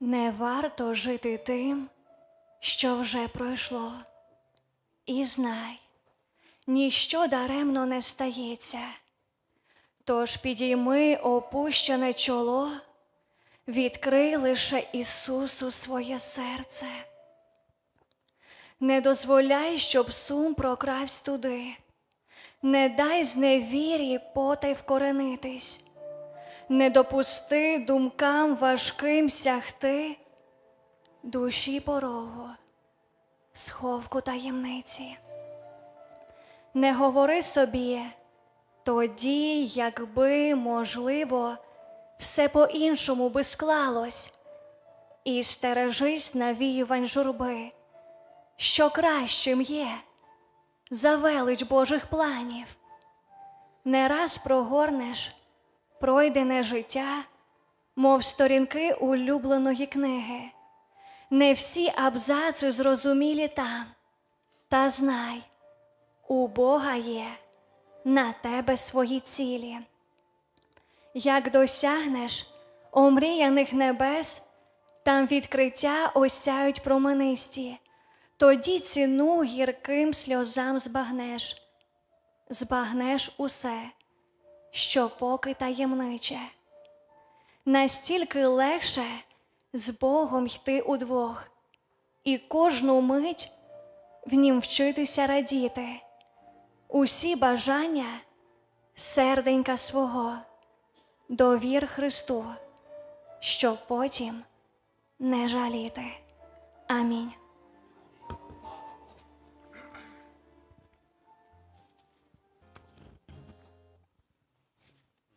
Не варто жити тим, що вже пройшло. І знай, ніщо даремно не стається. Тож підійми опущене чоло, відкрий лише Ісусу своє серце. Не дозволяй, щоб сум прокравсь туди, не дай зневірі потай вкоренитись, не допусти думкам важким сягти душі порогу, сховку таємниці. Не говори собі, тоді, якби, можливо, все по-іншому би склалось, і стережись навіювань журби, що кращим є за велич Божих планів. Не раз прогорнеш пройдене життя, мов сторінки улюбленої книги. Не всі абзаци зрозумілі там, та знай, у Бога є на тебе свої цілі. Як досягнеш омріяних небес, там відкриття осяють променисті, тоді ціну гірким сльозам збагнеш, збагнеш усе, що поки таємниче. Настільки легше з Богом йти удвох, і кожну мить в нім вчитися радіти, усі бажання серденька свого довір Христу, щоб потім не жаліти. Амінь.